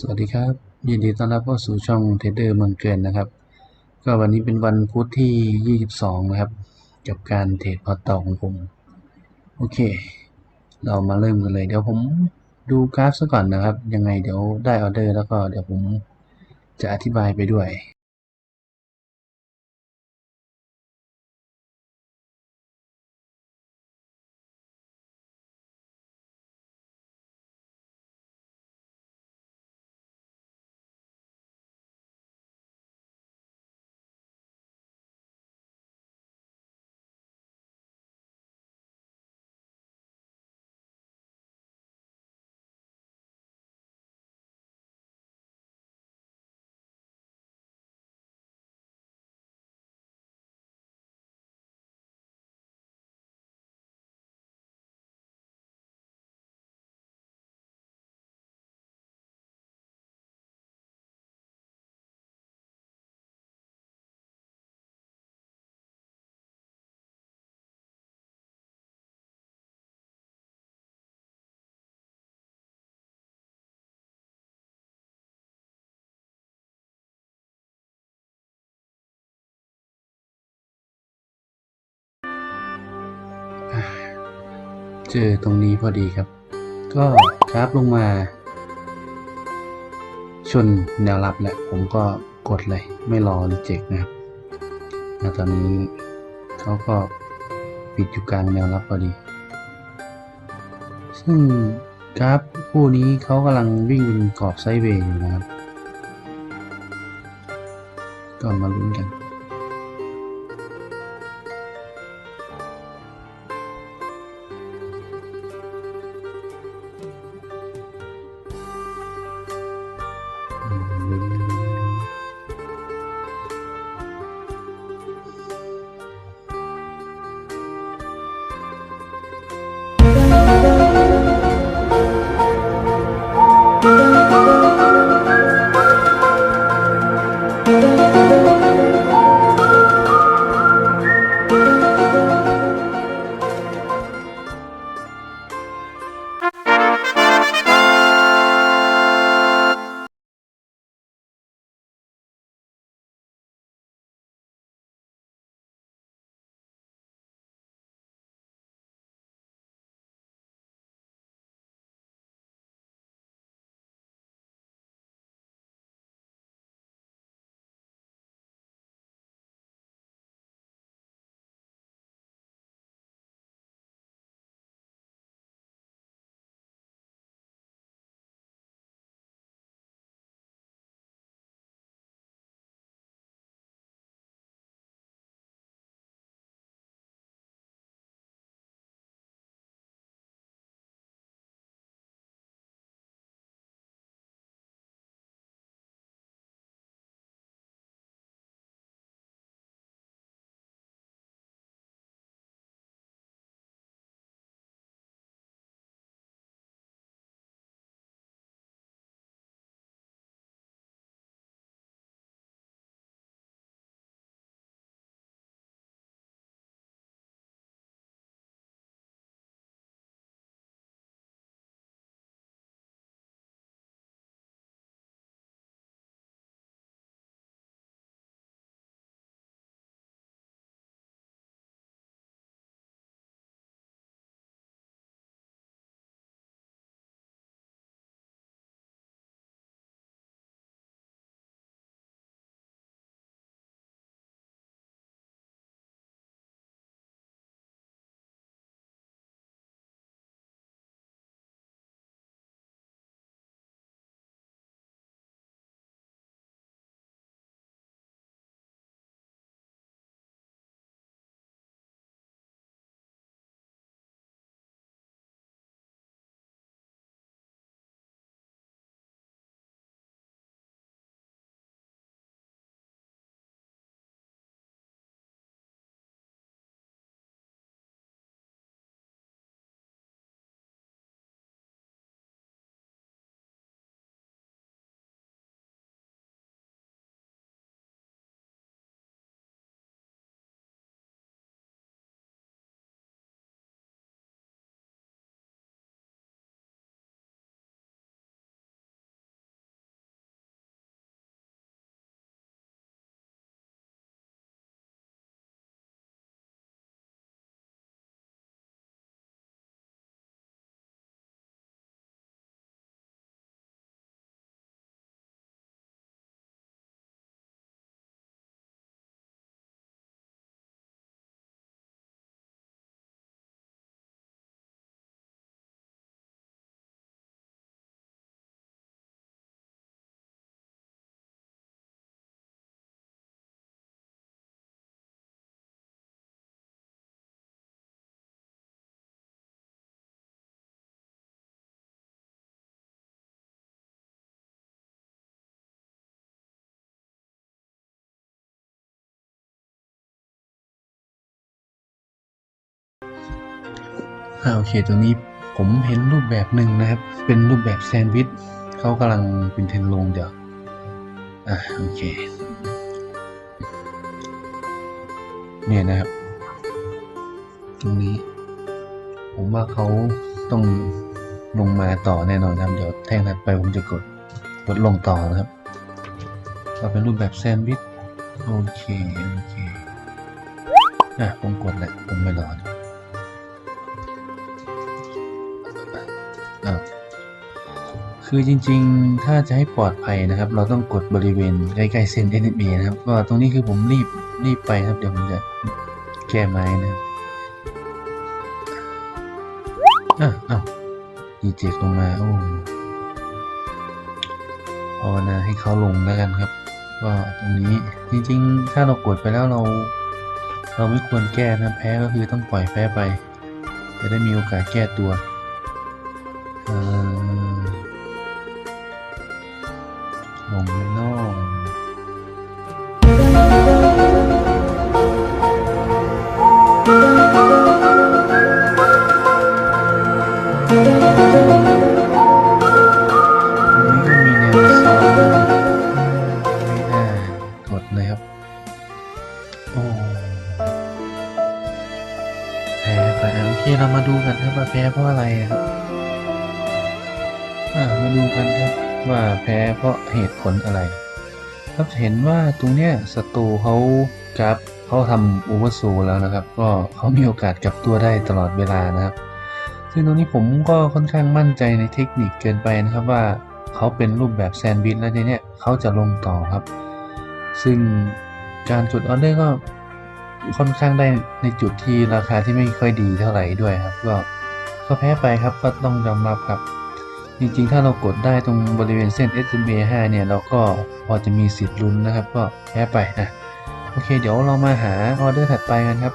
สวัสดีครับ ยินดีต้อนรับเข้าสู่ช่องเทรดเดอร์เมืองเกินนะครับ ก็วันนี้เป็นวันพุธที่ 22 นะครับ กับการเทรดพอร์ตต่อของผม โอเค เรามาเริ่มกันเลย เดี๋ยวผมดูกราฟซะก่อนนะครับ ยังไงเดี๋ยวได้ออเดอร์แล้วก็เดี๋ยวผมจะอธิบายไปด้วย เจอตรงนี้พอดีครับ ก็กราฟลงมา ชนแนวรับแหละ ผมก็กดเลย ไม่รอรีเจ็คนะครับแล้วตอนนี้เขาก็ปิดอยู่กลางแนวรับพอดี ซึ่งกราฟคู่นี้เขากำลังวิ่งเป็นกรอบไซด์เวย์อยู่นะครับ ก็มาลุ้นกัน อ่าโอเคตรงนี้ผมเห็นรูปแบบหนึ่งนะครับ เป็นรูปแบบแซนด์วิชเขากำลังเป็นเทรนลงเดี๋ยว อ่าโอเค เนี่ยนะครับ ตรงนี้ ผมว่าเขาต้องลงมาต่อแน่นอนครับ เดี๋ยวแท่งถัดไปผมจะกดกดลงต่อนะครับก็เป็นรูปแบบแซนด์วิชโอเค โอเค อะผมกดแหละผมไม่รอนะ คือจริงๆ ถ้าจะให้ปลอดภัยนะครับ เราต้องกดบริเวณใกล้ๆเส้น NMA นะครับก็ตรงนี้คือผมรีบรีบไปครับเดี๋ยวผมจะแก้ไม้นะครับอะอ้าวดีเจลงมาโอ้ภาวนาให้เขาลงแล้วกันครับ ก็ตรงนี้จริงๆ ถ้าเรากดไปแล้วเรา เราไม่ควรแก้นะแพ้ก็คือต้องปล่อยแพ้ไป จะได้มีโอกาสแก้ตัว เลยครับโอ้แพ้ไปโอเคเรามาดูกันครับว่าแพ้เพราะอะไรครับ อ่า มาดูกันครับว่าแพ้เพราะเหตุผลอะไร ครับเห็นว่าตรงเนี้ยศัตรูเขากราฟเขาทำโอเวอร์โซแล้วนะครับ ก็เขามีโอกาสกลับตัวได้ตลอดเวลานะครับ ซึ่งตรงนี้ผมก็ค่อนข้างมั่นใจในเทคนิคเกินไปนะครับว่าเขาเป็นรูปแบบแซนด์วิชแล้วทีเนี้ยเขาจะลงต่อครับ ซึ่งการกดออเดอร์ก็ค่อนข้างได้ในจุดที่ราคาที่ไม่ค่อยดีเท่าไหร่ด้วยครับ ก็ก็แพ้ไปครับก็ต้องยอมรับครับ จริงๆ ถ้าเรากดได้ตรงบริเวณเส้น SMA 5 เนี่ย เราก็พอจะมีสิทธิ์ลุ้นนะครับ ก็แพ้ไปนะ โอเค เดี๋ยวเรามาหาออเดอร์ถัดไปกันครับ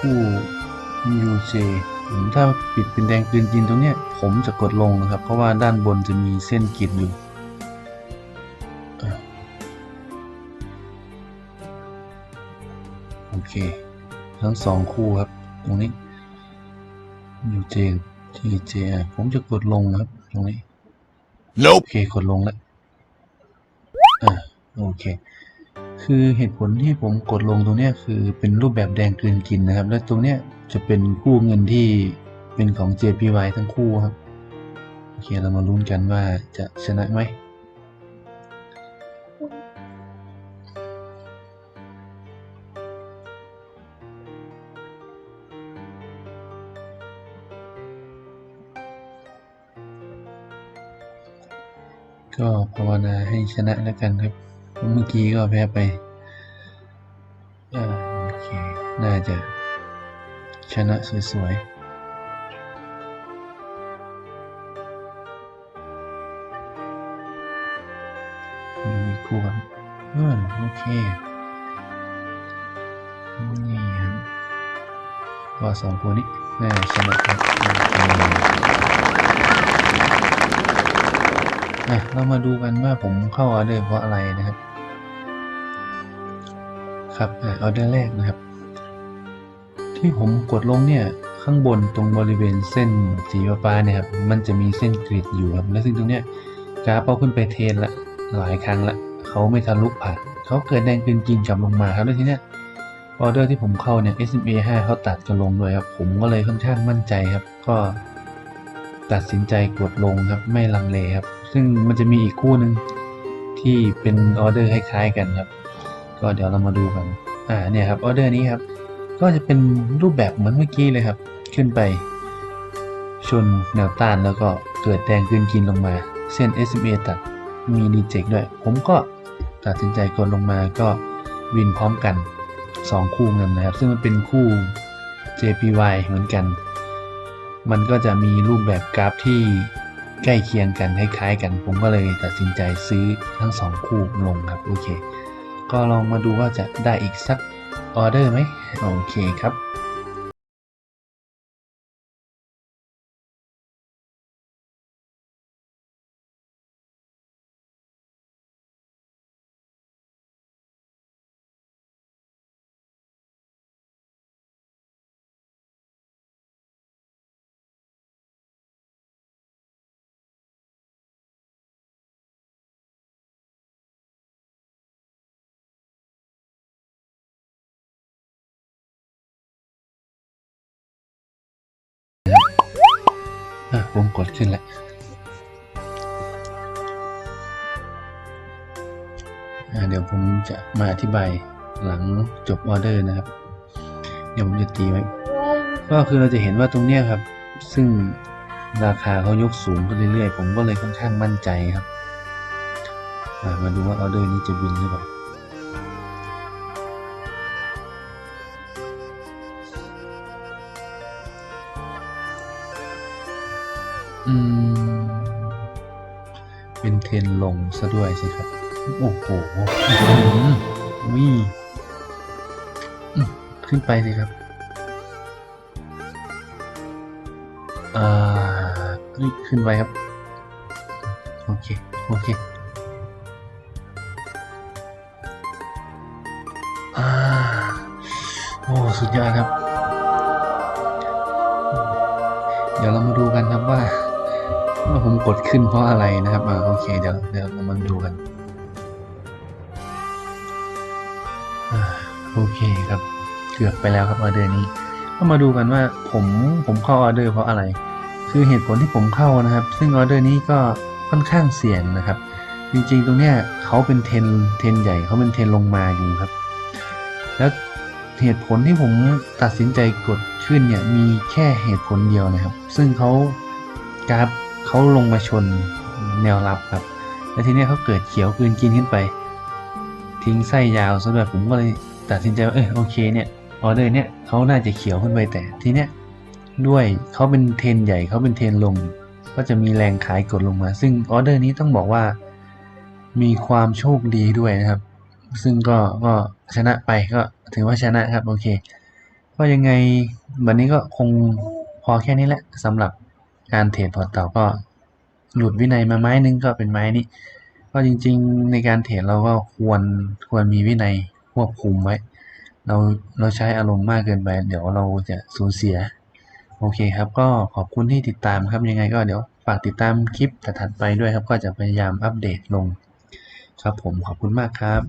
คู่ UJ ผมถ้าปิดเป็นแดงเกินจินตรงเนี้ยผมจะกดลงนะครับ เพราะว่าด้านบนจะมีเส้นกรีดอยู่อะโอเค ทั้งสองคู่ครับ ตรงนี้ UJ TJ อะผมจะกดลงนะครับ ตรงนี้โอ Nope. เคกดลงแล้วอ่าโอเค คือเหตุผลที่ผมกดลงตรงนี้คือเป็นรูปแบบแดงกลืนกินนะครับ และตรงเนี้ยจะเป็นคู่เงินที่เป็นของ JPY ทั้งคู่ครับ โอเคเรามาลุ้นกันว่าจะชนะไหมก็ภาวนาให้ชนะแล้วกันครับ เมื่อกี้ก็แพ้ไปอ่าโอเคน่าจะชนะสวยๆมีคู่ครับอืมโอเค นี่ครับก็สองคนนี้น่าชนะครับอะเรามาดูกันว่าผมเข้าออเดอร์เพราะอะไรนะครับ ครับออเดอร์แรกนะครับ ที่ผมกดลงเนี่ยข้างบนตรงบริเวณเส้นสีฟ้าๆเนี่ยครับมันจะมีเส้นกรีดอยู่ครับและซึ่งตรงเนี้ยกราฟเอาขึ้นไปเทนละหลายครั้งละเขาไม่ทะลุผ่านเขาเกิดแดงเป็นจริงกลับลงมาครับแล้วทีเนี้ยออเดอร์ที่ผมเข้าเนี่ย SMA 5เขาตัดกันลงด้วยครับ ผมก็เลยค่อนข้างมั่นใจครับ ก็ตัดสินใจกดลงครับ ไม่ลังเลครับ ซึ่งมันจะมีอีกคู่หนึ่งที่เป็นออเดอร์คล้ายๆกันครับ ก็เดี๋ยวเรามาดูกัน อ่าเนี่ยครับออเดอร์นี้ครับ ก็จะเป็นรูปแบบเหมือนเมื่อกี้เลยครับ ขึ้นไป ชนแนวต้านแล้วก็เกิดแดงขึ้นกินลงมา เส้น SMA ตัดมีดีเจกด้วย ผมก็ตัดสินใจกดลงมาก็วินพร้อมกัน 2 คู่เงินนะครับ ซึ่งมันเป็นคู่ JPY เหมือนกัน มันก็จะมีรูปแบบกราฟที่ใกล้เคียงกันคล้ายๆกัน ผมก็เลยตัดสินใจซื้อทั้ง 2 คู่ลงครับ โอเค ก็ลองมาดูว่าจะได้อีกสักออเดอร์ไหมโอเคครับ อะผมกดขึ้นแล้วเดี๋ยวผมจะมาอธิบายหลังจบออเดอร์นะครับ เดี๋ยวผมจะตีไว้ ก็คือเราจะเห็นว่าตรงเนี้ยครับ ซึ่งราคาเขายกสูงขึ้นเรื่อยๆ ผมก็เลยค่อนข้างมั่นใจครับ มาดูว่าออเดอร์นี้จะบินหรือเปล่า ซะด้วยสิครับ โอ้โหอื้อหือวิอืมขึ้นไปสิครับอ่าเฮ้ยขึ้นไปครับ โอเค โอเคอ่าโอ้สุดยอดครับ เดี๋ยวเรามาดูกันครับว่า ว่าผมกดขึ้นเพราะอะไรนะครับอ่าโอเคเดี๋ยวเดี๋ยวเรามาดูกันโอเคครับเกือบไปแล้วครับออเดอร์นี้ก็มาดูกันว่าผมผมเข้าออเดอร์เพราะอะไร คือเหตุผลที่ผมเข้านะครับ ซึ่งออเดอร์นี้ก็ค่อนข้างเสี่ยงนะครับ จริงๆ ตรงเนี้ยเขาเป็นเทนเทนใหญ่เขาเป็นเทนลงมาอยู่ครับ แล้วเหตุผลที่ผมตัดสินใจกดขึ้นเนี่ยมีแค่เหตุผลเดียวนะครับ ซึ่งเขากราฟ เขาลงมาชนแนวรับครับ แล้วทีนี้เขาเกิดเขียวคืนกินขึ้นไป ทิ้งไส้ยาวซะด้วยผมก็เลยตัดสินใจว่าเออโอเคเนี่ยออเดอร์เนี่ยเขาน่าจะเขียวขึ้นไปแต่ทีเนี้ยด้วยเขาเป็นเทนใหญ่เขาเป็นเทนลง ก็จะมีแรงขายกดลงมา ซึ่งออเดอร์นี้ต้องบอกว่า มีความโชคดีด้วยนะครับ ซึ่งก็ก็ชนะไปก็ถือว่าชนะครับโอเค ก็ยังไงวันนี้ก็คงพอแค่นี้แหละสำหรับ การเทรดพอร์ตเต่าก็หลุดวินัยมาไม้นึงก็เป็นไม้นี้ ก็จริงๆในการเทรดเราก็ควรควรมีวินัยควบคุมไว้ เราเราใช้อารมณ์มากเกินไป เดี๋ยวเราจะสูญเสีย โอเคครับ ก็ขอบคุณที่ติดตามครับยังไงก็เดี๋ยวฝากติดตามคลิปถัดไปด้วยครับ ก็จะพยายามอัปเดตลง ครับผมขอบคุณมากครับ